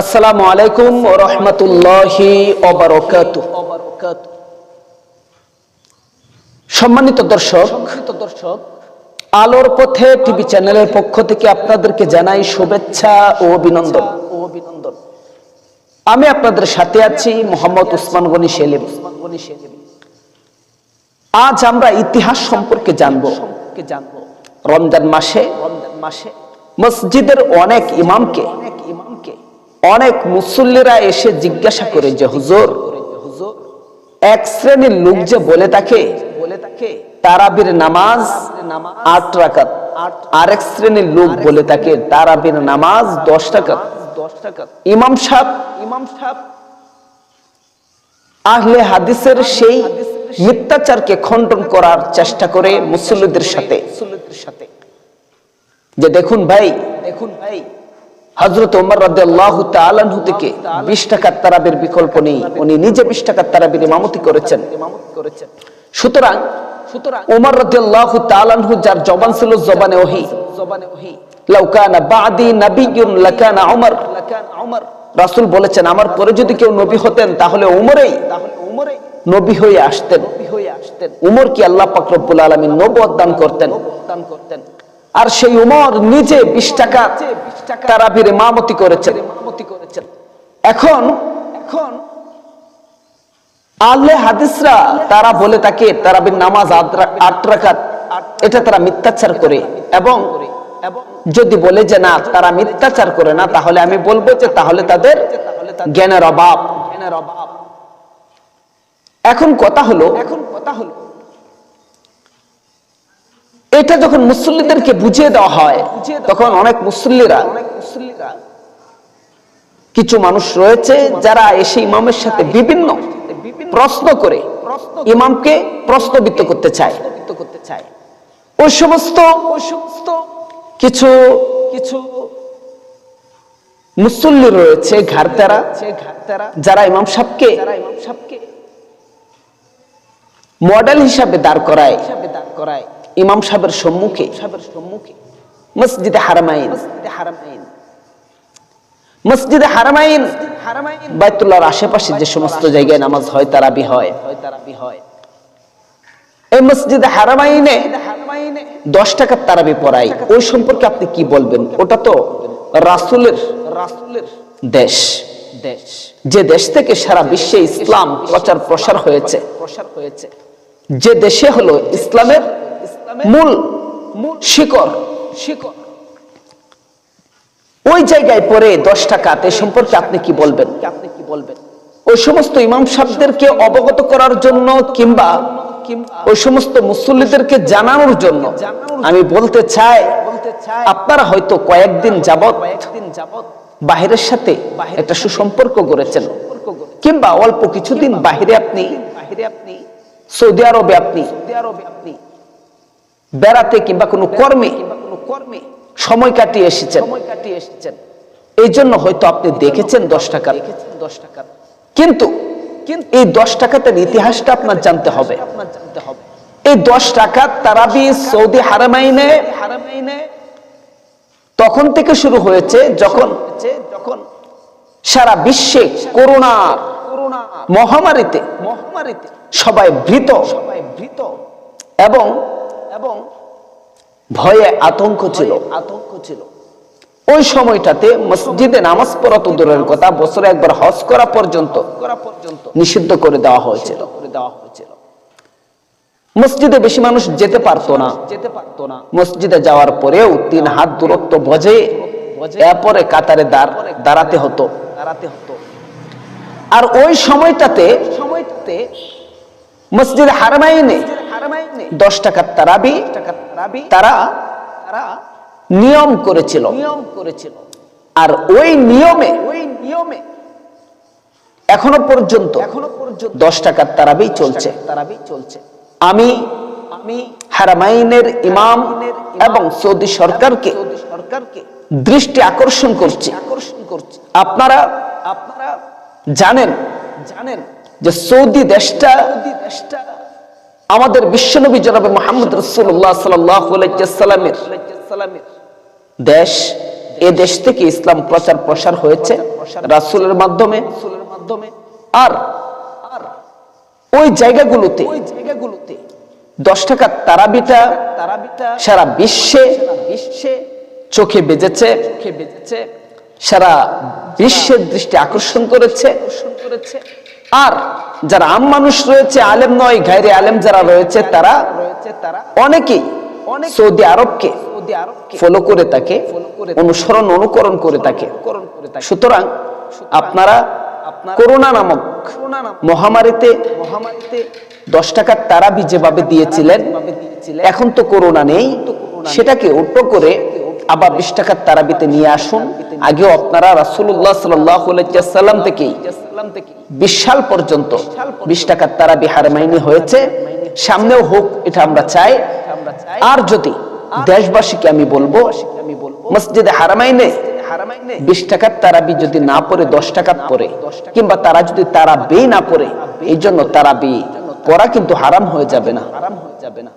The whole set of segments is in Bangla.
আসসালামু আলাইকুম ও রহমতুল্লাহি সম্মানিত দর্শক দর্শক আলোর পথে টিভি চ্যানেলের পক্ষ থেকে আপনাদেরকে জানাই শুভেচ্ছা ও অভিনন্দন। ও অভিনন্দন আমি আপনাদের সাথে আছি মোহাম্মদ উসমান গনি সেলিম। আজ আমরা ইতিহাস সম্পর্কে জানব জানব। রমজান মাসে রমজান মাসে মসজিদের অনেক ইমামকে অনেক ইমামকে অনেক মুসল্লিরা এসে জিজ্ঞাসা করে যে, হুজুর, এক শ্রেণির লোক যে বলে তাকে তারাবির নামাজ আট রাকাত। আরেক শ্রেণির লোক বলে তাকে তারাবির নামাজ দশ টাকা ইমাম সাহেব ইমাম সাহেব আহলে হাদিসের সেই মিথ্যাচারকে খণ্ডন করার চেষ্টা করে মুসল্লিদের সাথে। যে দেখুন ভাই দেখুন ভাই হজরত উমর রাদিয়াল্লাহু তাআলাহু থেকে 20 টাকার তারাবির বিকল্প নেই। উনি নিজে 20 টাকার তারাবির ইমামতি করেছেন। সুতরাং রাদিয়াল্লাহু তাআলাহু যার জবান ছিল জবানে ওহী। জবানে ওহী লাউ বাদি লাকানা বলেছেন, আমার পরে যদি কেউ নবী হতেন, তাহলে উমরেই নবী হয়ে আসতেন। উমর কি আল্লাহ পাক রব্বুল আলামিন নবুয়ত করতেন দান করতেন? আর সেই উমর নিজে বিশ টাকা তারাবির ইমামতি করেছেন। এখন এখন আল্লে হাদিসরা তারা বলে তাকে তারাবির নামাজ আট রাকাত। এটা তারা মিথ্যাচার করে। এবং যদি বলে যে না, তারা মিথ্যাচার করে না, তাহলে আমি বলব যে তাহলে তাদের জ্ঞানের অভাব জ্ঞানের অভাব। এখন কথা হলো, এখন কথা হলো এটা যখন মুসল্লিদেরকে বুঝিয়ে দেওয়া হয়, তখন অনেক মুসল্লিরা কিছু মানুষ রয়েছে যারা এসে ইমামের সাথে বিভিন্ন প্রশ্ন করে ইমামকে প্রশ্নবিত্ত করতে চায়। ওই সমস্ত ওই সমস্ত কিছু কিছু মুসল্লি রয়েছে, ঘাড়তারা, যারা ইমাম সাহকে মডেল হিসাবে দাঁড় করায় দাঁড় করায়। ইমাম সাহেবের সম্মুখে, মসজিদে হারামাইন। মসজিদে হারামাইন আশেপাশে যে সমস্ত জায়গায় নামাজ হয়, তারাবি হয়। এই মসজিদে হারামাইনে দশ টাকার পড়াই ওই সম্পর্কে আপনি কি বলবেন? ওটা তো রাসুলের রাসুলের দেশ। দেশ যে দেশ থেকে সারা বিশ্বে ইসলাম প্রচার প্রসার হয়েছে প্রসার হয়েছে। যে দেশে হলো ইসলামের মূল শিকড়। শিকড়। ওই জায়গায় পরে দশ টাকা এ সম্পর্কে আপনি কি বলবেন? আপনি কি বলবেন? ওই সমস্ত ইমাম সাহেবদেরকে অবগত করার জন্য কিংবা ওই সমস্ত মুসল্লিদেরকে জানানোর জন্য আমি বলতে চাই আপনারা হয়তো কয়েকদিন যাবত বাহিরের সাথে একটা সুসম্পর্ক গড়েছেন কিংবা অল্প কিছুদিন বাহিরে আপনি সৌদি আরবে আপনি সৌদি আরবে আপনি বেড়াতে কিংবা কোনো কর্মে কর্মে সময় কাটিয়ে এসেছেন। এই জন্য হয়তো আপনি দেখেছেন দশ টাকা দশ টাকা কিন্তু এই দশ টাকাতের ইতিহাসটা আপনার জানতে হবে। এই দশ টাকা তারাবি সৌদি হারামাইনে হারামাইনে তখন থেকে শুরু হয়েছে যখন যখন সারা বিশ্বে করোনা করোনা মহামারীতে মহামারীতে সবাই ভীত। সবাই ভীত। এবং ভয়ে আতঙ্ক ছিল। আতঙ্ক ছিল। ওই সময়টাতে মসজিদে নামাজ পড়া তো দূরের কথা বছরে একবার হজ করা পর্যন্ত নিষিদ্ধ করে দেওয়া হয়েছিল। মসজিদে বেশি মানুষ যেতে পারতো না। যেতে পারতো না। মসজিদে যাওয়ার পরেও তিন হাত দূরত্ব বজে এরপরে কাতারে দাঁড়াতে হতো। দাঁড়াতে হতো। আর ওই সময়টাতে সময়টাতে মসজিদ হারমাইনে দশ টাকার তারাবি তারা তারা নিয়ম করেছিল। নিয়ম করেছিল। আর ওই নিয়মে ওই নিয়মে এখনও পর্যন্ত এখনও পর্যন্ত দশ টাকার তারাবি চলছে। তারাবি চলছে। আমি আমি হারামাইনের ইমাম এবং সৌদি সরকারকে সরকারকে দৃষ্টি আকর্ষণ করছি। আকর্ষণ করছি। আপনারা আপনারা জানেন জানেন যে সৌদি দেশটা দেশটা আমাদের বিশ্বনবী জনাবে মোহাম্মদ রসুল্লাহ সাল্লামের দেশ, এ দেশ থেকে ইসলাম প্রচার প্রসার হয়েছে রাসূলের মাধ্যমে। আর ওই জায়গাগুলোতে দশ টাকার তারাবিটা সারা বিশ্বে চোখে বেজেছে, সারা বিশ্বের দৃষ্টি আকর্ষণ করেছে। আর যারা আম মানুষ রয়েছে, আলেম নয়, গায়রে আলেম যারা রয়েছে, তারা অনেকেই সৌদি আরবকে ফলো করে তাকে, অনুসরণ, অনুকরণ করে তাকে। সুতরাং আপনারা করোনা নামক মহামারীতে দশ টাকার তারাবি যেভাবে দিয়েছিলেন, এখন তো করোনা নেই। সেটাকে উল্টো করে আবার বিশ টাকার তারাবিতে নিয়ে আসুন। আগেও আপনারা রাসূলুল্লাহ সাল্লাম থেকেই থেকে বিশ সাল পর্যন্ত বিশ টাকার তারাবি হারমাইনি হয়েছে। সামনেও হোক এটা আমরা চাই। আর যদি দেশবাসীকে আমি বলব আমি বলব মসজিদে হারামাইনে বিশ টাকার তারাবি যদি না পড়ে দশ টাকার পরে কিংবা তারা যদি তারা বে না পড়ে এই জন্য তারাবি পড়া কিন্তু হারাম হয়ে যাবে না।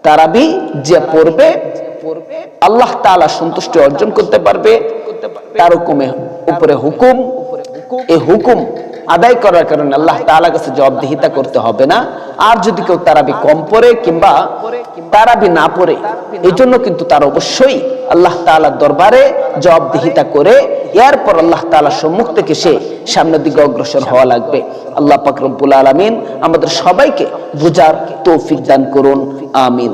তারাবি যে পড়বে পড়বে আল্লাহ তাআলা সন্তুষ্টি অর্জন করতে পারবে। তার হুকুম। উপরে হুকুম। এই হুকুম আদায় করার কারণে আল্লাহ তাআলা কাছে জবাবদিহিতা করতে হবে না। আর যদি কেউ তারাবি কম পড়ে কিংবা তারাবি না পড়ে এই জন্য কিন্তু তার অবশ্যই আল্লাহ তাআলার দরবারে জবাবদিহিতা করে, এরপর আল্লাহ তাআলার সম্মুখ থেকে সে সামনের দিকে অগ্রসর হওয়া লাগবে। আল্লাহ পাক রব্বুল আলামিন আমাদের সবাইকে বুঝার তৌফিক দান করুন। আমিন।